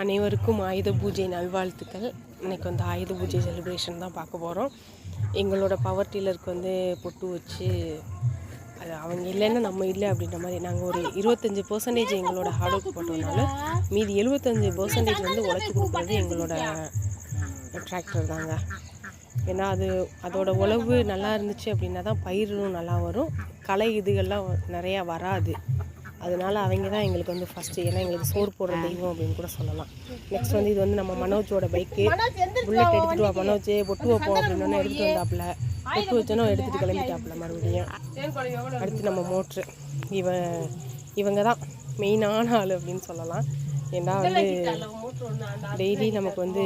அனைவருக்கும் ஆயுத பூஜை நல்வாழ்த்துக்கள். இன்றைக்கி வந்து ஆயுத பூஜை செலிப்ரேஷன் தான் பார்க்க போகிறோம் எங்களோட பவர் டீலருக்கு வந்து பொட்டு வச்சு அது அவங்க இல்லைன்னா நம்ம இல்லை அப்படின்ற மாதிரி. நாங்கள் ஒரு இருபத்தஞ்சி பர்சன்டேஜ் எங்களோட ஹார்ட் ஒர்க் போட்டோம்னால மீதி எழுபத்தஞ்சி பர்சன்டேஜ் வந்து உழைச்சி கொடுக்குறது எங்களோட டிராக்டர் தாங்க. ஏன்னா அது அதோட உழவு நல்லா இருந்துச்சு அப்படின்னா தான் பயிரும் நல்லா வரும். களை இதுகள்லாம் நிறையா வராது. அதனால அவங்க தான் எங்களுக்கு வந்து ஃபஸ்ட்டு ஏன்னா எங்களுக்கு சோறு போடுற தெய்வம் அப்படின்னு கூட சொல்லலாம். நெக்ஸ்ட் வந்து இது வந்து நம்ம மனோஜோட பைக்கு புல்லட் எடுத்துட்டு வா மனோஜ் பொட்டு வைப்போம் அப்படின்னு எடுத்துட்டு வந்தாப்புல. பொட்டு வச்சோன்னா எடுத்துட்டு கிளம்பிட்டாப்புல மறுபடியும். அடுத்து நம்ம மோட்ரு. இவன் இவங்க தான் மெயினான ஆள் அப்படின்னு சொல்லலாம். ஏன்னா வந்து டெய்லி நமக்கு வந்து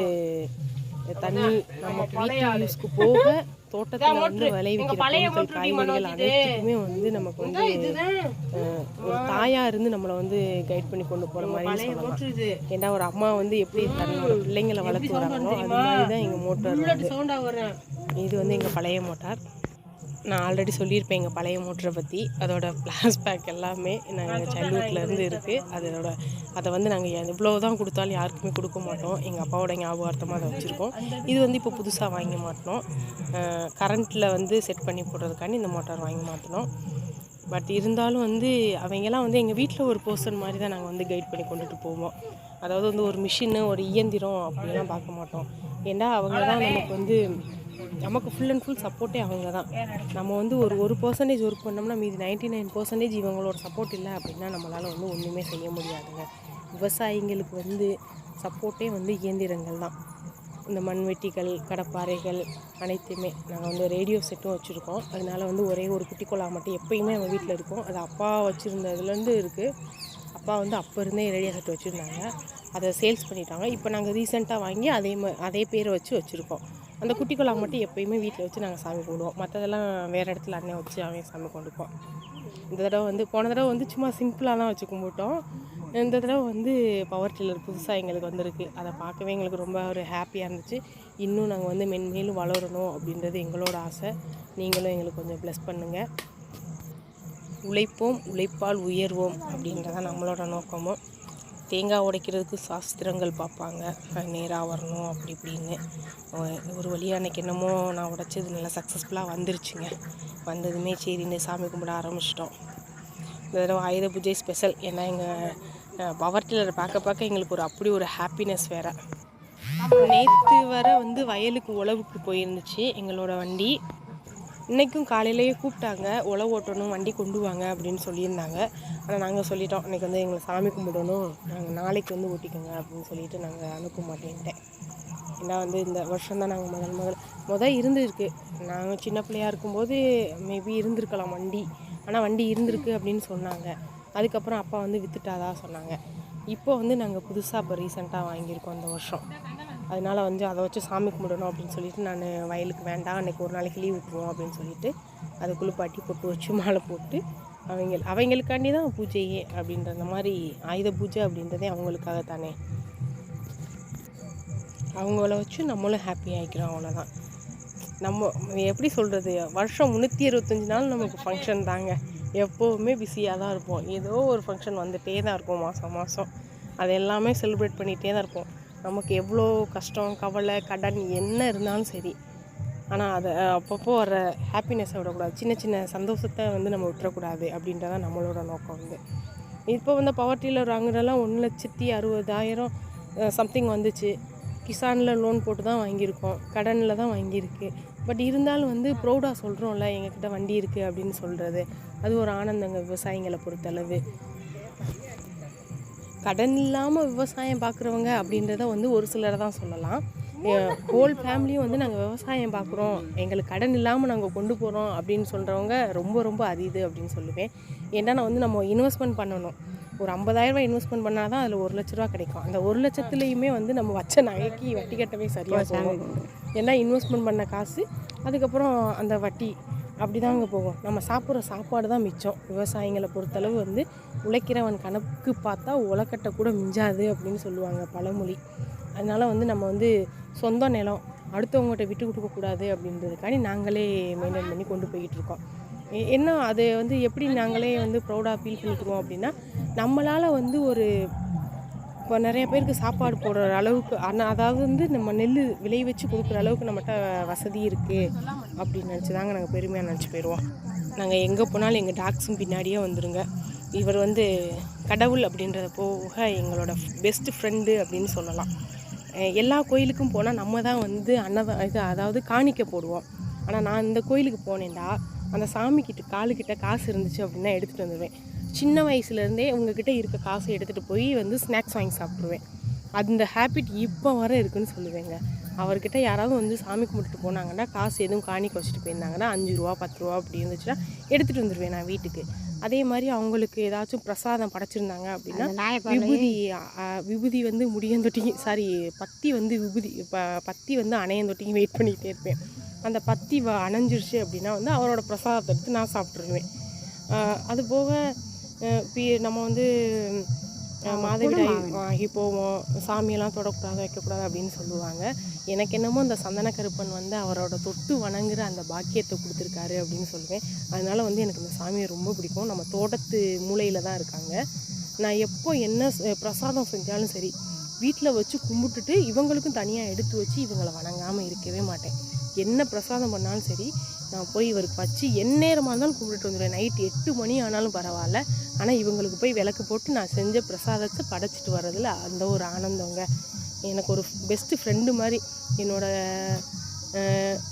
தண்ணி நமக்கு வீட்டு யூஸ்க்கு போக தோட்டத்தில் வந்து விளைவிக்கிற பொருட்கள் காய்கறிகள் அனைத்துக்குமே வந்து நமக்கு வந்து ஒரு தாயா இருந்து நம்மளை வந்து கைட் பண்ணி கொண்டு போற மாதிரி சொல்லலாம். ஏன்னா ஒரு அம்மா வந்து எப்படி தன்னோட பிள்ளைங்களை வளர்த்து வராங்களோ அது மாதிரி தான் எங்கள் மோட்டார் இது வந்து எங்கள் பழைய மோட்டார். நான் ஆல்ரெடி சொல்லியிருப்பேன் எங்கள் பழைய மோட்டரை பற்றி அதோட பேக் எல்லாமே நாங்கள் சைல்ட்ஹுட்லேருந்து இருக்குது அதோட அதை வந்து நாங்கள் எவ்வளோ தான் கொடுத்தாலும் யாருக்குமே கொடுக்க மாட்டோம். எங்கள் அப்பாவோட ஞாபகார்த்தமாக அதை வச்சுருக்கோம். இது வந்து இப்போ புதுசாக வாங்கி மாட்டினோம். கரண்ட்டில் வந்து செட் பண்ணி போடுறதுக்காண்டி இந்த மோட்டார் வாங்கி மாற்றினோம் பட் இருந்தாலும் வந்து அவங்கெல்லாம் வந்து எங்கள் வீட்டில் ஒரு பர்சன் மாதிரி தான் நாங்கள் வந்து கைட் பண்ணி கொண்டுட்டு போவோம். அதாவது வந்து ஒரு மிஷினு ஒரு இயந்திரம் அப்படிலாம் பார்க்க மாட்டோம். ஏன்னா அவங்க தான் நமக்கு வந்து நமக்கு ஃபுல் அண்ட் ஃபுல் சப்போர்ட்டே அவங்க தான் நம்ம வந்து ஒரு ஒரு பர்சன்டேஜ் ஒர்க் பண்ணோம்னா மீதி நைன்ட்டி நைன் பர்சன்டேஜ் இவங்களோட சப்போர்ட் இல்லை அப்படின்னா நம்மளால் வந்து ஒன்றுமே செய்ய முடியாதுங்க. விவசாயிங்களுக்கு வந்து சப்போர்ட்டே வந்து இயந்திரங்கள் தான். இந்த மண்வெட்டிகள் கடப்பாறைகள் அனைத்துமே நாங்கள் வந்து ரேடியோ செட்டும் வச்சுருக்கோம். அதனால் வந்து ஒரே ஒரு குட்டி குழா மட்டும் எப்பயுமே நம்ம வீட்டில் இருக்கும். அது அப்பா வச்சுருந்ததுலேருந்து இருக்குது அப்பா வந்து அப்போ இருந்தே ரேடியோ செட் வச்சுருந்தாங்க. அதை சேல்ஸ் பண்ணிட்டாங்க. இப்போ நாங்கள் ரீசெண்டாக வாங்கி அதே மா அதே பேரை வச்சு வச்சுருக்கோம். அந்த குட்டி குழாங்க மட்டும் எப்பயுமே வீட்டில் வச்சு நாங்கள் சாமி கும்பிடுவோம். மற்றதெல்லாம் வேறு இடத்துல அண்ணன் வச்சு அவன் சாமி கும்பிடுப்போம் இந்த தடவை வந்து போன தடவை வந்து சும்மா சிம்பிளாக தான் வச்சு கும்பிட்டோம். இந்த தடவை வந்து பவர் டில்லர் புதுசாக எங்களுக்கு வந்திருக்கு. அதை பார்க்கவே எங்களுக்கு ரொம்ப ஒரு ஹாப்பியாக இருந்துச்சு. இன்னும் நாங்கள் வந்து மென்மேலும் வளரணும் அப்படின்றது எங்களோட ஆசை. நீங்களும் எங்களுக்கு கொஞ்சம் ப்ளஸ் பண்ணுங்கள் உழைப்போம் உழைப்பால் உயர்வோம் அப்படின்றதான் நம்மளோட நோக்கமும். தேங்காய் உடைக்கிறதுக்கு சாஸ்திரங்கள் பார்ப்பாங்க. நேராக வரணும் அப்படி இப்படின்னு. ஒரு வழியாக அன்றைக்கி என்னமோ நான் உடைச்சது நல்லா சக்ஸஸ்ஃபுல்லாக வந்துருச்சுங்க. வந்ததுமே சரின்னு சாமி கும்பிட ஆரம்பிச்சிட்டோம். இந்த தடவை ஆயுத பூஜை ஸ்பெஷல் ஏன்னா எங்கள் பவர் டில்லரை பார்க்க பார்க்க எங்களுக்கு ஒரு அப்படி ஒரு ஹாப்பினஸ் வேறு. நேற்று வர வந்து வயலுக்கு உழவுக்கு போயிருந்துச்சு. எங்களோட வண்டி. இன்றைக்கும் காலையிலேயே கூப்பிட்டாங்க உழவு ஓட்டணும் வண்டி கொண்டு வாங்க அப்படின்னு சொல்லியிருந்தாங்க. ஆனால் நாங்கள் சொல்லிட்டோம் இன்றைக்கி வந்து எங்களை சாமி கும்பிடணும். நாங்கள் நாளைக்கு வந்து ஓட்டிக்கோங்க அப்படின்னு சொல்லிட்டு நாங்கள் அனுப்ப மாட்டேன்ட்டேன். ஏன்னா வந்து இந்த வருஷம் தான் நாங்கள் முதல் முதல். முதல் இருந்திருக்கு. நாங்கள் சின்ன பிள்ளையாக இருக்கும்போது மேபி இருந்திருக்கலாம் வண்டி. ஆனால் வண்டி இருந்திருக்கு அப்படின்னு சொன்னாங்க. அதுக்கப்புறம் அப்பா வந்து வித்துட்டாதான் சொன்னாங்க. இப்போ வந்து நாங்கள் புதுசாக இப்போ ரீசெண்டாக வாங்கியிருக்கோம் இந்த வருஷம். அதனால வந்து அதை வச்சு சாமி கும்பிடணும் அப்படின்னு சொல்லிட்டு நான் வயலுக்கு வேண்டாம் அன்றைக்கி ஒரு நாளைக்கு லீவ் விட்டுருவோம் அப்படின்னு சொல்லிட்டு அது குளிப்பாட்டி பொட்டு வச்சு மாலை போட்டு அவங்க அவங்களுக்காண்டி தான் பூஜையே அப்படின்ற மாதிரி ஆயுத பூஜை அப்படின்றதே அவங்களுக்காக தானே. அவங்கள வச்சு நம்மளும் ஹாப்பி ஆகிக்கிறோம் அவ்வளோதான் நம்ம எப்படி சொல்கிறது வருஷம் முந்நூற்றி இருபத்தஞ்சி நாள் நமக்கு ஃபங்க்ஷன் தாங்க. எப்போவுமே பிஸியாக தான் இருப்போம். ஏதோ ஒரு ஃபங்க்ஷன் வந்துகிட்டே தான் இருக்கும் மாதம் மாதம் அது எல்லாமே செலிப்ரேட் பண்ணிகிட்டே தான் இருப்போம். நமக்கு எவ்வளோ கஷ்டம் கவலை கடன் என்ன இருந்தாலும் சரி. ஆனால் அதை அப்பப்போ வர ஹாப்பினஸ்ஸை விடக்கூடாது. சின்ன சின்ன சந்தோஷத்தை வந்து நம்ம விட்டுறக்கூடாது அப்படின்றதான் நம்மளோட நோக்கம் வந்து. இப்போ வந்து பவர் டீலர் வாங்குறதெல்லாம் ஒன்று லட்சத்தி அறுபதாயிரம் சம்திங் வந்துச்சு. கிசானில் லோன் போட்டு தான் வாங்கியிருக்கோம். கடனில் தான் வாங்கியிருக்கு. பட் இருந்தாலும் வந்து ப்ரௌடாக சொல்கிறோம்ல எங்கக்கிட்ட வண்டி இருக்குது அப்படின்னு சொல்கிறது அது ஒரு ஆனந்தங்க விவசாயிங்களை பொறுத்தளவு. கடன் இல்லாமல் விவசாயம் பார்க்குறவங்க அப்படின்றத வந்து ஒரு சிலரை தான் சொல்லலாம். ஹோல் ஃபேமிலியும் வந்து நாங்கள் விவசாயம் பார்க்குறோம் எங்களுக்கு கடன் இல்லாமல் நாங்கள் கொண்டு போகிறோம் அப்படின்னு சொல்கிறவங்க ரொம்ப ரொம்ப அரிது அப்படின்னு சொல்லுவேன். ஏன்னா நான் வந்து நம்ம இன்வெஸ்ட்மெண்ட் பண்ணணும். ஒரு ஐம்பதாயிரரூபா இன்வெஸ்ட்மெண்ட் பண்ணால் தான் அதில் ஒரு லட்ச ரூபா கிடைக்கும். அந்த ஒரு லட்சத்துலேயுமே வந்து நம்ம வச்ச நகைக்கு வட்டி கட்டவே சரியாக போகும். ஏன்னா இன்வெஸ்ட்மெண்ட் பண்ண காசு அதுக்கப்புறம் அந்த வட்டி. அப்படி தாங்க போகும். நம்ம சாப்பிட்ற சாப்பாடு தான் மிச்சம். விவசாயிங்களை பொறுத்தளவு வந்து உழைக்கிறவன் கணக்கு பார்த்தா உலக்கட்டை கூட மிஞ்சாது அப்படின்னு சொல்லுவாங்க பழமொழி. அதனால் வந்து நம்ம வந்து சொந்த நிலம் அடுத்தவங்ககிட்ட விட்டு கொடுக்கக்கூடாது அப்படின்றதுக்காண்டி நாங்களே மெயின்டைன் பண்ணி கொண்டு போய்கிட்டு இருக்கோம். என்ன அது வந்து எப்படி நாங்களே வந்து ப்ரௌடாக ஃபீல் பண்ணிக்குவோம் அப்படின்னா நம்மளால் வந்து ஒரு இப்போ நிறைய பேருக்கு சாப்பாடு போடுற அளவுக்கு ஆனால் அதாவது வந்து நம்ம நெல் விளை வச்சு கொடுக்குற அளவுக்கு நம்மகிட்ட வசதி இருக்குது அப்படின்னு நினச்சி தாங்க நாங்கள் பெருமையாக நினச்சி போயிடுவோம் நாங்கள் எங்கே போனாலும் எங்கள் டாக்ஸும் பின்னாடியே வந்துடுங்க இவர் வந்து கடவுள் அப்படின்றத போக எங்களோட பெஸ்ட் ஃப்ரெண்டு அப்படின்னு சொல்லலாம். எல்லா கோயிலுக்கும் போனால் நம்ம தான் வந்து அன்னதா இது அதாவது காணிக்க போடுவோம். ஆனால் நான் இந்த கோயிலுக்கு போனேன்டா அந்த சாமிக்கிட்ட காலுக்கிட்ட காசு இருந்துச்சு அப்படின்னா எடுத்துகிட்டு வந்துடுவேன் சின்ன வயசுலேருந்தே உங்ககிட்ட இருக்க காசை எடுத்துகிட்டு போய் வந்து ஸ்நாக்ஸ் வாங்கி சாப்பிடுவேன் அந்த ஹேபிட் இப்போ வர இருக்குன்னு சொல்லுவேங்க. அவர்கிட்ட யாராவது வந்து சாமி கும்பிட்டுட்டு போனாங்கன்னா காசு எதுவும் காணிக்க வச்சுட்டு போயிருந்தாங்கன்னா அஞ்சு ரூபா பத்து ரூபா அப்படி இருந்துச்சுன்னா எடுத்துகிட்டு வந்துடுவேன் நான் வீட்டுக்கு. அதே மாதிரி அவங்களுக்கு ஏதாச்சும் பிரசாதம் படைச்சிருந்தாங்க அப்படின்னா விபூதி விபூதி வந்து முடியந்தொட்டிங்க சாரி பத்தி வந்து விபூதி ப பத்தி வந்து அணையந்தொட்டிங்க வெயிட் பண்ணிகிட்டே இருப்பேன். அந்த பத்தி வ அணைஞ்சிருச்சு அப்படின்னா வந்து அவரோட பிரசாதத்தை எடுத்து நான் சாப்பிட்ருவேன் அது போக அஹ், பி- நம்ம வந்து மாதவிடாய் ஆகி போவோம். சாமியெல்லாம் தொடக்கூடாது வைக்கக்கூடாது அப்படின்னு சொல்லுவாங்க. எனக்கு என்னமோ இந்த சந்தன கருப்பன் வந்து அவரோட தொட்டு வணங்குற அந்த பாக்கியத்தை கொடுத்துருக்காரு அப்படின்னு சொல்லுவேன். அதனால வந்து எனக்கு இந்த சாமியை ரொம்ப பிடிக்கும். நம்ம தோட்டத்து மூலையில் தான் இருக்காங்க. நான் எப்போ என்ன பிரசாதம் செஞ்சாலும் சரி வீட்டில் வச்சு கும்பிட்டுட்டு இவங்களுக்கும் தனியாக எடுத்து வச்சு இவங்களை வணங்காமல் இருக்கவே மாட்டேன். என்ன பிரசாதம் பண்ணாலும் சரி நான் போய் இவருக்கு வச்சு எந்நேரமாக இருந்தாலும் கும்பிட்டுட்டு வந்துடுவேன் நைட் எட்டு மணி ஆனாலும் பரவாயில்ல. ஆனால் இவங்களுக்கு போய் விளக்கு போட்டு நான் செஞ்ச பிரசாதத்தை படைச்சிட்டு வர்றதில் அந்த ஒரு ஆனந்தங்க. எனக்கு ஒரு பெஸ்ட்டு ஃப்ரெண்டு மாதிரி என்னோடய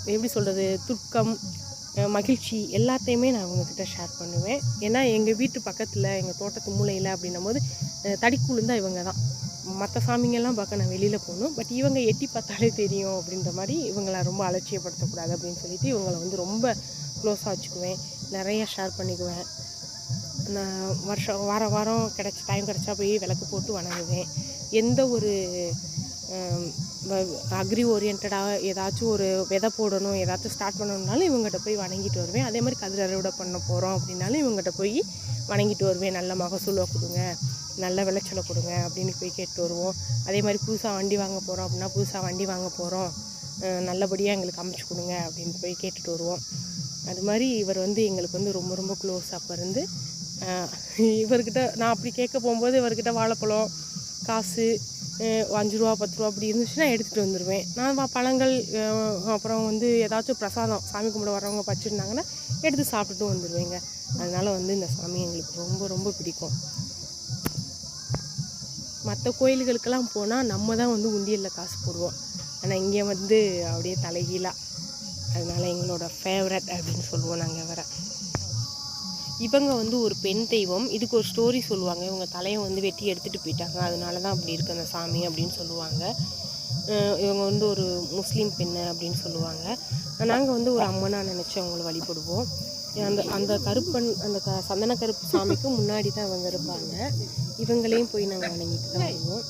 எப்படி சொல்கிறது துக்கம் மகிழ்ச்சி எல்லாத்தையுமே நான் அவங்கக்கிட்ட ஷேர் பண்ணுவேன். ஏன்னா எங்கள் வீட்டு பக்கத்தில் எங்கள் தோட்டத்து மூலையில் அப்படின்னும் போது அஹ், தடிக்குழுந்தா இவங்க தான் மற்ற சாமிங்கெல்லாம் பார்க்க நான் வெளியில் போகணும். பட் இவங்க எட்டி பார்த்தாலே தெரியும் அப்படின்ற மாதிரி இவங்களை ரொம்ப அலட்சியப்படுத்தக்கூடாது அப்படின்னு சொல்லிட்டு இவங்களை வந்து ரொம்ப க்ளோஸாக வச்சுக்குவேன். நிறைய ஷேர் பண்ணிக்குவேன். நான் வருஷம் வாரம் வாரம் கிடச்ச டைம் கிடச்சா போய் விளக்கு போட்டு வணங்குவேன். எந்த ஒரு அக்ரி ஓரியன்டாக ஏதாச்சும் ஒரு விதை போடணும் ஏதாச்சும் ஸ்டார்ட் பண்ணணும்னாலும் இவங்ககிட்ட போய் வணங்கிட்டு வருவேன். அதே மாதிரி கதிர் அறுவடை பண்ண போகிறோம் அப்படின்னாலும் இவங்ககிட்ட போய் வணங்கிட்டு வருவேன். நல்ல மகசூலை கொடுங்க. நல்ல விளைச்சலை கொடுங்க அப்படின்னு போய் கேட்டு வருவோம். அதே மாதிரி புதுசாக வண்டி வாங்க போகிறோம் அப்படின்னா புதுசாக வண்டி வாங்க போகிறோம் நல்லபடியாக எங்களுக்கு அமைச்சு கொடுங்க அப்படின்னு போய் கேட்டுட்டு வருவோம். அது மாதிரி இவர் வந்து எங்களுக்கு வந்து ரொம்ப ரொம்ப க்ளோஸ் அப்போ இருந்து இவர்கிட்ட நான் அப்படி கேட்க போகும்போது இவர்கிட்ட வாழைப்பழம் காசு அஞ்சு ரூபா பத்து ரூபா அப்படி இருந்துச்சுன்னா எடுத்துகிட்டு வந்துடுவேன் நான் பழங்கள் அப்புறம் வந்து ஏதாச்சும் பிரசாதம் சாமி கும்பிட வரவங்க பச்சிருந்தாங்கன்னா எடுத்து சாப்பிட்டுட்டு வந்துடுவேங்க அதனால வந்து இந்த சாமி எங்களுக்கு ரொம்ப ரொம்ப பிடிக்கும். மற்ற கோயில்களுக்கெல்லாம் போனால் நம்ம தான் வந்து உண்டியலில் காசு போடுவோம். ஆனால் இங்கே வந்து அப்படியே தலைகீழா. அதனால எங்களோட ஃபேவரட் அப்படின்னு சொல்லுவோம் நாங்கள் வர இவங்க வந்து ஒரு பெண் தெய்வம். இதுக்கு ஒரு ஸ்டோரி சொல்லுவாங்க. இவங்க தலையை வந்து வெட்டி எடுத்துகிட்டு போயிட்டாங்க. அதனால தான் அப்படி இருக்கு அந்த சாமி அப்படின்னு சொல்லுவாங்க. இவங்க வந்து ஒரு முஸ்லீம் பெண்ணு அப்படின்னு சொல்லுவாங்க. நாங்கள் வந்து ஒரு அம்மனாக நினச்சி அவங்கள வழிபடுவோம். அந்த அந்த கருப்பன் அந்த க சந்தன கருப்பு சாமிக்கு முன்னாடி தான் இவங்க இருப்பாங்க. இவங்களையும் போய் நாங்கள் வணங்கிட்டு தான் வருவோம்.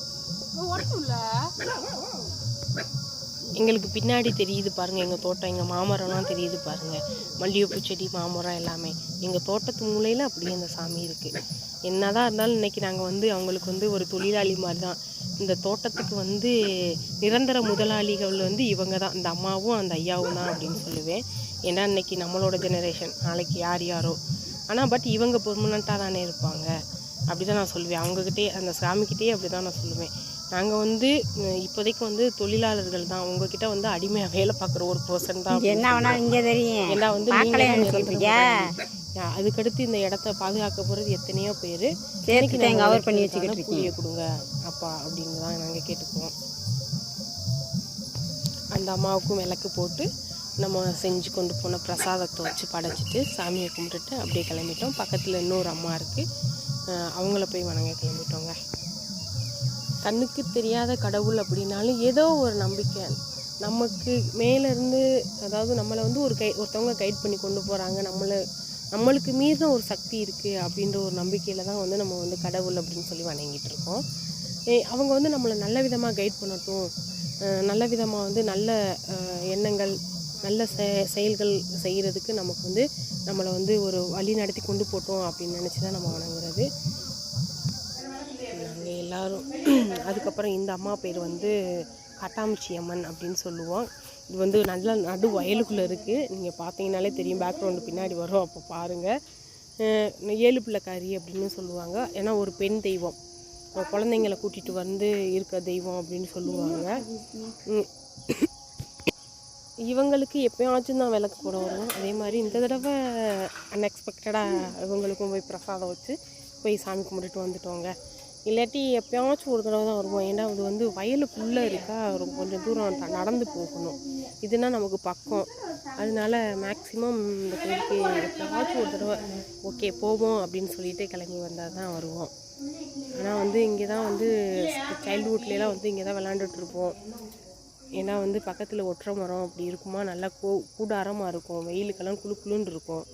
எங்களுக்கு பின்னாடி தெரியுது பாருங்கள் எங்கள் தோட்டம் எங்கள் மாமரம்லாம் தெரியுது பாருங்கள் மல்லிகைப்பூ செடி மாமரம் எல்லாமே. எங்கள் தோட்டத்து மூலையில் அப்படியே அந்த சாமி இருக்குது என்னதான் இருந்தாலும் இன்னைக்கு நாங்கள் வந்து அவங்களுக்கு வந்து ஒரு தொழிலாளி மாதிரி தான் இந்த தோட்டத்துக்கு வந்து நிரந்தர முதலாளிகள் வந்து இவங்க தான் இந்த அம்மாவும் அந்த ஐயாவும் தான் அப்படின்னு சொல்லுவேன். ஏன்னா இன்னைக்கு நம்மளோட ஜெனரேஷன் நாளைக்கு யார் யாரோ. ஆனால் பட் இவங்க பெர்மனண்ட்டாக தானே இருப்பாங்க. அப்படி தான் நான் சொல்லுவேன். அவங்கக்கிட்டே அந்த சாமிக்கிட்டே அப்படி தான் நான் சொல்லுவேன். நாங்கள் வந்து இப்போதைக்கு வந்து தொழிலாளர்கள் தான். உங்ககிட்ட வந்து அடிமையாக வேலை பார்க்குற ஒரு பர்சன் தான் என்ன இங்கே தெரியும்? ஏன்னா வந்து. அதுக்கடுத்து இந்த இடத்த பாதுகாக்க போகிறது எத்தனையோ பேர். சேர்த்து தான் கவர் பண்ணி வச்சுக்கிட்டு கூலியை கொடுங்க அப்பா அப்படின்னு தான் நாங்கள் கேட்டுக்குவோம். அந்த அம்மாவுக்கும் விளக்கு போட்டு நம்ம செஞ்சு கொண்டு போன பிரசாதத்தை வச்சு படைச்சிட்டு சாமியை கும்பிட்டுட்டு அப்படியே கிளம்பிட்டோம். பக்கத்தில் இன்னொரு அம்மா இருக்குது அவங்கள போய் வணங்க கிளம்பிட்டோங்க. கண்ணுக்கு தெரியாத கடவுள் அப்படின்னாலும் ஏதோ ஒரு நம்பிக்கை. நமக்கு மேலேருந்து அதாவது நம்மளை வந்து ஒரு கை ஒருத்தவங்க கைட் பண்ணி கொண்டு போகிறாங்க நம்மளை நம்மளுக்கு மீறின ஒரு சக்தி இருக்குது அப்படின்ற ஒரு நம்பிக்கையில் தான் வந்து நம்ம வந்து கடவுள் அப்படின்னு சொல்லி வணங்கிட்டு இருக்கோம். அவங்க வந்து நம்மளை நல்ல விதமாக கைட் பண்ணட்டும். நல்ல விதமாக வந்து நல்ல எண்ணங்கள் நல்ல செ செயல்கள் செய்கிறதுக்கு நமக்கு வந்து நம்மளை வந்து ஒரு வழி நடத்தி கொண்டு போட்டோம் அப்படின்னு நினச்சி தான் நம்ம வணங்குறது. நாங்கள் எல்லோரும் அதுக்கப்புறம் இந்த அம்மா பேர் வந்து கட்டாமிச்சி அம்மன் அப்படின்னு சொல்லுவோம். இது வந்து நல்ல நடு வயலுக்குள்ளே இருக்குது நீங்கள் பார்த்தீங்கனாலே தெரியும் பேக்ரவுண்டு பின்னாடி வரும். அப்போ பாருங்கள் ஏழு பிள்ளைக்காரி அப்படின்னு சொல்லுவாங்க. ஏன்னா ஒரு பெண் தெய்வம். குழந்தைங்கள கூட்டிகிட்டு வந்து இருக்க தெய்வம் அப்படின்னு சொல்லுவாங்க. இவங்களுக்கு எப்போயாச்சும் தான் விளக்கு போட வரும். அதே மாதிரி இந்த தடவை அன்எக்ஸ்பெக்டடாக இவங்களுக்கும் போய் பிரசாதம் வச்சு போய் சாமி கும்பிட்டுட்டு வந்துட்டோங்க. இல்லாட்டி எப்போயாச்சும் ஒரு தடவை தான் வருவோம். ஏன்னா அது வந்து வயலுக்குள்ளே இருக்கா? ரொம்ப கொஞ்சம் தூரம் நடந்து போகணும். இதுனா நமக்கு பக்கம். அதனால மேக்ஸிமம் இந்த கோயிலுக்கு எப்போயாச்சும் ஒரு தடவை ஓகே போவோம் அப்படின்னு சொல்லிட்டு கிளம்பி வந்தால் தான் வருவோம். ஆனால் வந்து இங்கே தான் வந்து சைல்டுஹுட்லேலாம் வந்து இங்கே தான் விளாண்டுட்ருப்போம் ஏன்னா வந்து பக்கத்தில் ஒற்றை மரம் அப்படி இருக்குமா? நல்லா கூ கூடாரமாக இருக்கும். வெயிலுக்கெல்லாம் குளு குளுன்னு இருக்கும்.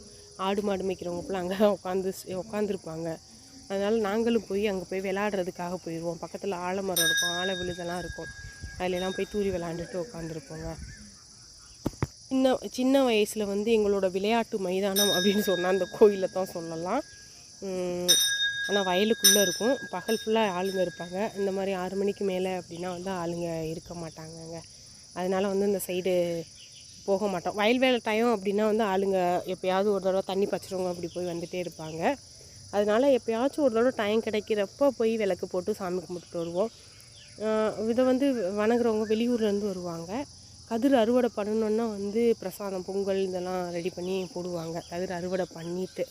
ஆடு மாடு மேய்க்கிறவங்கப்பெல்லாம் அங்கே தான் உட்காந்து உட்காந்துருப்பாங்க அதனால் நாங்களும் போய் அங்கே போய் விளாடுறதுக்காக போயிடுவோம் பக்கத்தில் ஆலமரம் இருக்கும். ஆலை விழுதெல்லாம் இருக்கும். அதிலெல்லாம் போய் தூரி விளாண்டுட்டு உட்காந்துருப்போங்க சின்ன சின்ன வயசில் வந்து எங்களோட விளையாட்டு மைதானம் அப்படின்னு சொன்னால் அந்த கோயிலை தான் சொல்லலாம். ஆனால் வயலுக்குள்ளே இருக்கும். பகல் ஃபுல்லாக ஆளுங்க இருப்பாங்க. இந்த மாதிரி ஆறு மணிக்கு மேலே அப்படின்னா வந்து ஆளுங்க இருக்க மாட்டாங்கங்க. அதனால் வந்து இந்த சைடு போக மாட்டோம். வயல் வேலை டைம் அப்படின்னா வந்து ஆளுங்க எப்போயாவது ஒரு தடவை தண்ணி பச்சிருவங்க அப்படி போய் வந்துகிட்டே இருப்பாங்க. அதனால எப்போயாச்சும் ஒரு தடவை டைம் கிடைக்கிறப்போ போய் விளக்கு போட்டு சாமி கும்பிட்டுட்டு வருவோம். இதை வந்து வணங்குறவங்க வெளியூர்லேருந்து வருவாங்க. கதிர் அறுவடை பண்ணணுன்னா வந்து பிரசாதம் பொங்கல் இதெல்லாம் ரெடி பண்ணி போடுவாங்க. கதிர் அறுவடை பண்ணிவிட்டு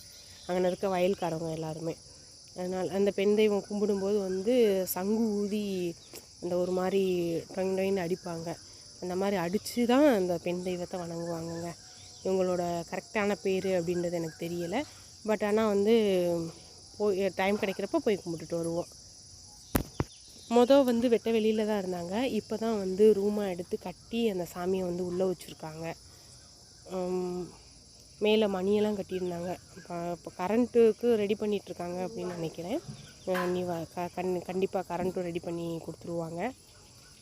அங்கே இருக்க வயல்காரவங்க எல்லாருமே. அதனால் அந்த பெண் தெய்வம் கும்பிடும்போது வந்து சங்கு ஊதி அந்த ஒரு மாதிரி டொயின் டைன் அடிப்பாங்க. அந்த மாதிரி அடித்து தான் அந்த பெண் தெய்வத்தை வணங்குவாங்கங்க. இவங்களோட கரெக்டான பேர் அப்படின்றது எனக்கு தெரியலை. பட் ஆனால் வந்து போய் டைம் கிடைக்கிறப்ப போய் கும்பிட்டுட்டு வருவோம். மொதல் வந்து வெட்ட வெளியில் தான் இருந்தாங்க. இப்போ தான் வந்து ரூமாக எடுத்து கட்டி அந்த சாமியை வந்து உள்ளே வச்சுருக்காங்க. மேலே மணியெல்லாம் கட்டியிருந்தாங்க. இப்போ இப்போ கரண்ட்டுக்கு ரெடி பண்ணிகிட்ருக்காங்க அப்படின்னு நினைக்கிறேன். நீ வ க கண் கண்டிப்பாக கரண்ட்டும் ரெடி பண்ணி கொடுத்துருவாங்க.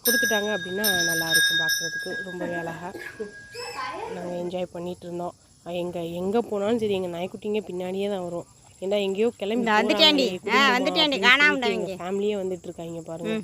கொடுத்துட்டாங்க அப்படின்னா நல்லாயிருக்கும் பார்க்குறதுக்கு. ரொம்ப அழகாக நாங்கள் என்ஜாய் பண்ணிகிட்டு இருந்தோம் எங்கே எங்கே போனாலும் சரி எங்கள் நாய்க்குட்டிங்க பின்னாடியே தான் வரும். ஏன்னா எங்கேயோ கிளம்பி. காணாம ஃபேமிலியே வந்துட்டு இருக்காங்க பாருங்க.